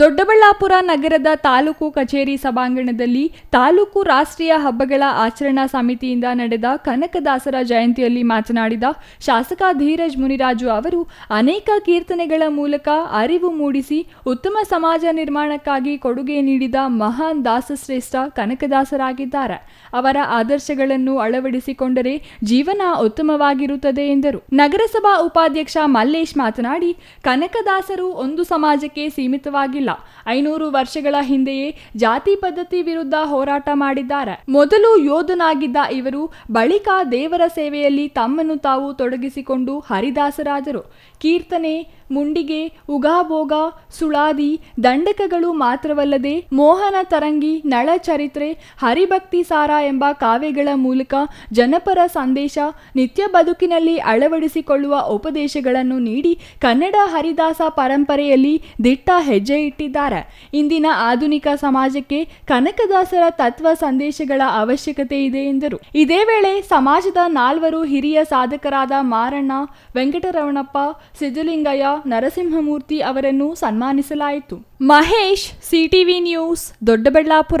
ದೊಡ್ಡಬಳ್ಳಾಪುರ ನಗರದ ತಾಲೂಕು ಕಚೇರಿ ಸಭಾಂಗಣದಲ್ಲಿ ತಾಲೂಕು ರಾಷ್ಟ್ರೀಯ ಹಬ್ಬಗಳ ಆಚರಣಾ ಸಮಿತಿಯಿಂದ ನಡೆದ ಕನಕದಾಸರ ಜಯಂತಿಯಲ್ಲಿ ಮಾತನಾಡಿದ ಶಾಸಕ ಧೀರಜ್ ಮುನಿರಾಜು ಅವರು, ಅನೇಕ ಕೀರ್ತನೆಗಳ ಮೂಲಕ ಅರಿವು ಮೂಡಿಸಿ ಉತ್ತಮ ಸಮಾಜ ನಿರ್ಮಾಣಕ್ಕಾಗಿ ಕೊಡುಗೆ ನೀಡಿದ ಮಹಾನ್ ದಾಸಶ್ರೇಷ್ಠ ಕನಕದಾಸರಾಗಿದ್ದಾರೆ. ಅವರ ಆದರ್ಶಗಳನ್ನು ಅಳವಡಿಸಿಕೊಂಡರೆ ಜೀವನ ಉತ್ತಮವಾಗಿರುತ್ತದೆ ಎಂದರು. ನಗರಸಭಾ ಉಪಾಧ್ಯಕ್ಷ ಮಲ್ಲೇಶ್ ಮಾತನಾಡಿ, ಕನಕದಾಸರು ಒಂದು ಸಮಾಜಕ್ಕೆ ಸೀಮಿತವಾಗಿಲ್ಲ. ಐನೂರು ವರ್ಷಗಳ ಹಿಂದೆಯೇ ಜಾತಿ ಪದ್ಧತಿ ವಿರುದ್ಧ ಹೋರಾಟ ಮಾಡಿದ್ದಾರೆ. ಮೊದಲು ಯೋಧನಾಗಿದ್ದ ಇವರು ಬಳಿಕ ದೇವರ ಸೇವೆಯಲ್ಲಿ ತಮ್ಮನ್ನು ತಾವು ತೊಡಗಿಸಿಕೊಂಡು ಹರಿದಾಸರಾದರು. ಕೀರ್ತನೆ ಮುಂಡಿಗೆ ಉಗಾಭೋಗ ಸುಳಾದಿ, ದಂಡಕಗಳು ಮಾತ್ರವಲ್ಲದೆ ಮೋಹನ ತರಂಗಿ, ನಳ ಚರಿತ್ರೆ, ಹರಿಭಕ್ತಿ ಸಾರ ಎಂಬ ಕಾವ್ಯಗಳ ಮೂಲಕ ಜನಪರ ಸಂದೇಶ, ನಿತ್ಯ ಬದುಕಿನಲ್ಲಿ ಅಳವಡಿಸಿಕೊಳ್ಳುವ ಉಪದೇಶಗಳನ್ನು ನೀಡಿ ಕನ್ನಡ ಹರಿದಾಸ ಪರಂಪರೆಯಲ್ಲಿ ದಿಟ್ಟ ಹೆಜ್ಜೆ ಇಟ್ಟಿದ್ದಾರೆ. ಇಂದಿನ ಆಧುನಿಕ ಸಮಾಜಕ್ಕೆ ಕನಕದಾಸರ ತತ್ವ ಸಂದೇಶಗಳ ಅವಶ್ಯಕತೆ ಇದೆ ಎಂದರು. ಇದೇ ವೇಳೆ ಸಮಾಜದ ನಾಲ್ವರು ಹಿರಿಯ ಸಾಧಕರಾದ ಮಾರಣ್ಣ, ವೆಂಕಟರಮಣಪ್ಪ ಸಿದ್ದಲಿಂಗಯ್ಯ ನರಸಿಂಹಮೂರ್ತಿ ಅವರನ್ನು ಸನ್ಮಾನಿಸಲಾಯಿತು. Mahesh CTV news Doddaballapura.